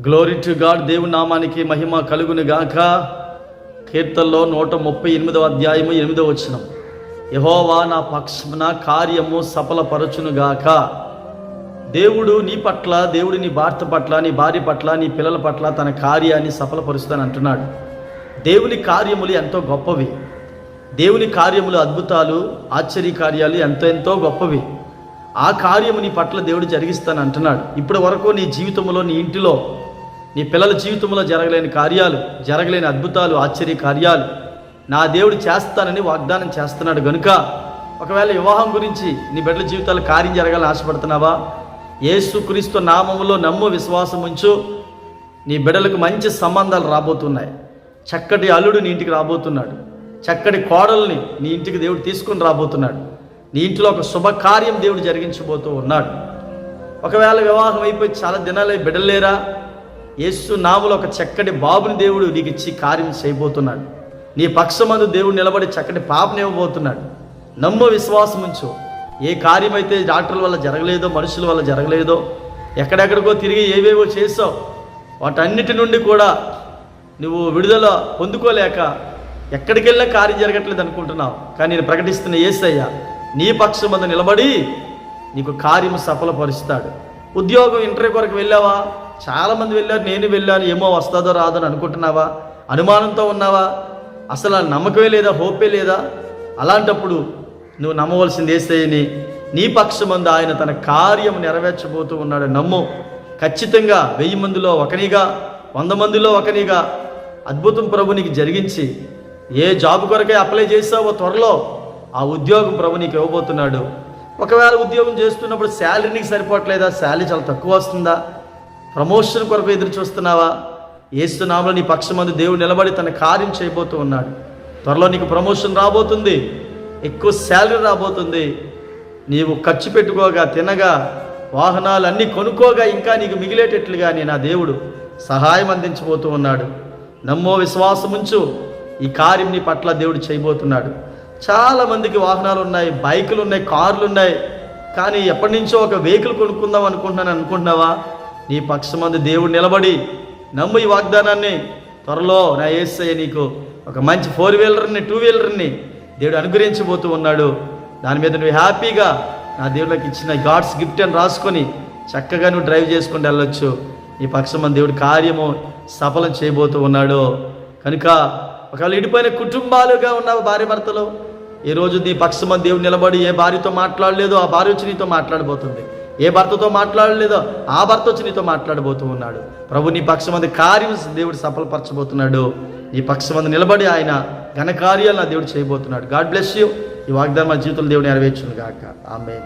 Glory to God దేవుని నామానికి మహిమ కలుగును గాక. కీర్తనలో నూట ముప్పై ఎనిమిదవ అధ్యాయము ఎనిమిదవ వచనం. యహోవా నా పక్షమున కార్యము సఫలపరచును గాక. దేవుడు నీ పట్ల దేవుడు నీ భర్త పట్ల నీ భార్య పట్ల నీ పిల్లల పట్ల తన కార్యాన్ని సఫలపరుస్తాను అంటున్నాడు. దేవుని కార్యములు ఎంతో గొప్పవి. దేవుని కార్యములు అద్భుతాలు ఆశ్చర్య కార్యాలు ఎంతో ఎంతో గొప్పవి. ఆ కార్యము నీ పట్ల దేవుడు జరిగిస్తాను అంటున్నాడు. ఇప్పటి వరకు నీ జీవితంలో నీ ఇంటిలో నీ పిల్లల జీవితంలో జరగలేని కార్యాలు జరగలేని అద్భుతాలు ఆశ్చర్య కార్యాలు నా దేవుడు చేస్తానని వాగ్దానం చేస్తున్నాడు. గనుక ఒకవేళ వివాహం గురించి నీ బిడ్డల జీవితాలు కార్యం జరగాలని ఆశపడుతున్నావా? ఏసుక్రీస్తు నామములో నమ్ము విశ్వాసం ఉంచు. నీ బిడ్డలకు మంచి సంబంధాలు రాబోతున్నాయి. చక్కటి అల్లుడు నీ ఇంటికి రాబోతున్నాడు. చక్కటి కోడల్ని నీ ఇంటికి దేవుడు తీసుకుని రాబోతున్నాడు. నీ ఇంట్లో ఒక శుభకార్యం దేవుడు జరిగించబోతూ ఉన్నాడు. ఒకవేళ వివాహం అయిపోయి చాలా దినాలే బిడ్డలేరా? యేసు నాములో ఒక చక్కటి బాబుని దేవుడు నీకు ఇచ్చి కార్యం చేయబోతున్నాడు. నీ పక్షమందు దేవుడు నిలబడి చక్కటి పాపనివ్వబోతున్నాడు ఇవ్వబోతున్నాడు. విశ్వాసం ఉంచు. ఏ కార్యమైతే డాక్టర్ల వల్ల జరగలేదో మనుషుల వల్ల జరగలేదో ఎక్కడెక్కడికో తిరిగి ఏవేవో చేసావు వాటన్నిటి నుండి కూడా నువ్వు విడుదల పొందుకోలేక ఎక్కడికి వెళ్ళినా కార్యం జరగట్లేదు అనుకుంటున్నావు. కానీ నేను ప్రకటిస్తున్న ఏసయ్య నీ పక్షమందు నిలబడి నీకు కార్యము సఫలపరుస్తాడు. ఉద్యోగం ఇంటర్వ్యూ కొరకు వెళ్ళావా? చాలామంది వెళ్ళారు నేను వెళ్ళాను ఏమో వస్తుందో రాదో అని అనుకుంటున్నావా? అనుమానంతో ఉన్నావా? అసలు నమ్మకమే లేదా హోపే లేదా? అలాంటప్పుడు నువ్వు నమ్మవలసింది ఏసయ్యని నీ పక్షమందు ఆయన తన కార్యం నెరవేర్చబోతూ ఉన్నాడు. నమ్ము ఖచ్చితంగా వెయ్యి మందిలో ఒకనిగా వంద మందిలో ఒకనిగా అద్భుతం ప్రభు నీకు జరిగించి ఏ జాబ్ కొరకే అప్లై చేసావో త్వరలో ఆ ఉద్యోగం ప్రభు నీకు ఇవ్వబోతున్నాడు. ఒకవేళ ఉద్యోగం చేస్తున్నప్పుడు శాలరీ నీకు సరిపోవట్లేదా? శాలరీ చాలా తక్కువ వస్తుందా? ప్రమోషన్ కొరకు ఎదురు చూస్తున్నావా? ఏస్తున్నామలో నీ పక్షమందు దేవుడు నిలబడి తన కార్యం చేయబోతూ ఉన్నాడు. త్వరలో నీకు ప్రమోషన్ రాబోతుంది. ఎక్కువ శాలరీ రాబోతుంది. నీవు ఖర్చు పెట్టుకోగా తినగా వాహనాలు అన్నీ కొనుక్కోగా ఇంకా నీకు మిగిలేటట్లుగా నీ నా దేవుడు సహాయం అందించబోతూ ఉన్నాడు. నమ్మో విశ్వాసముంచు ఈ కార్యం నీ పట్ల దేవుడు చేయబోతున్నాడు. చాలా మందికి వాహనాలు ఉన్నాయి బైకులు ఉన్నాయి కార్లు ఉన్నాయి. కానీ ఎప్పటి నుంచో ఒక వెహికల్ కొనుక్కుందాం అనుకుంటున్నాను అనుకుంటున్నావా? నీ పక్షమంది దేవుడు నిలబడి నమ్ము ఈ వాగ్దానాన్ని. త్వరలో నా ఏసయ్య నీకు ఒక మంచి ఫోర్ వీలర్ని టూ వీలర్ని దేవుడు అనుగ్రహించబోతూ ఉన్నాడు. దాని మీద నువ్వు హ్యాపీగా నా దేవుడికి ఇచ్చిన గాడ్స్ గిఫ్ట్ అని రాసుకొని చక్కగా నువ్వు డ్రైవ్ చేసుకుని వెళ్ళొచ్చు. ఈ పక్షం దేవుడు కార్యము సఫలం చేయబోతూ ఉన్నాడు. కనుక ఒకవేళ ఇడిపోయిన కుటుంబాలుగా ఉన్నావు భార్య భర్తలు ఈ నీ పక్షమ దేవుడు నిలబడి ఏ భార్యతో మాట్లాడలేదో ఆ భార్య వచ్చి నీతో మాట్లాడబోతుంది. ఏ భర్తతో మాట్లాడలేదో ఆ భర్త వచ్చి నీతో మాట్లాడబోతూ ఉన్నాడు. ప్రభు నీ పక్షమంది కార్యం దేవుడు సఫలపరచబోతున్నాడు. ఈ పక్షమంది నిలబడి ఆయన ఘనకార్యాలు నా దేవుడు చేయబోతున్నాడు. God bless you. ఈ వాగ్దానం మా జీవితంలో దేవుడు నెరవేర్చును గాక ఆమె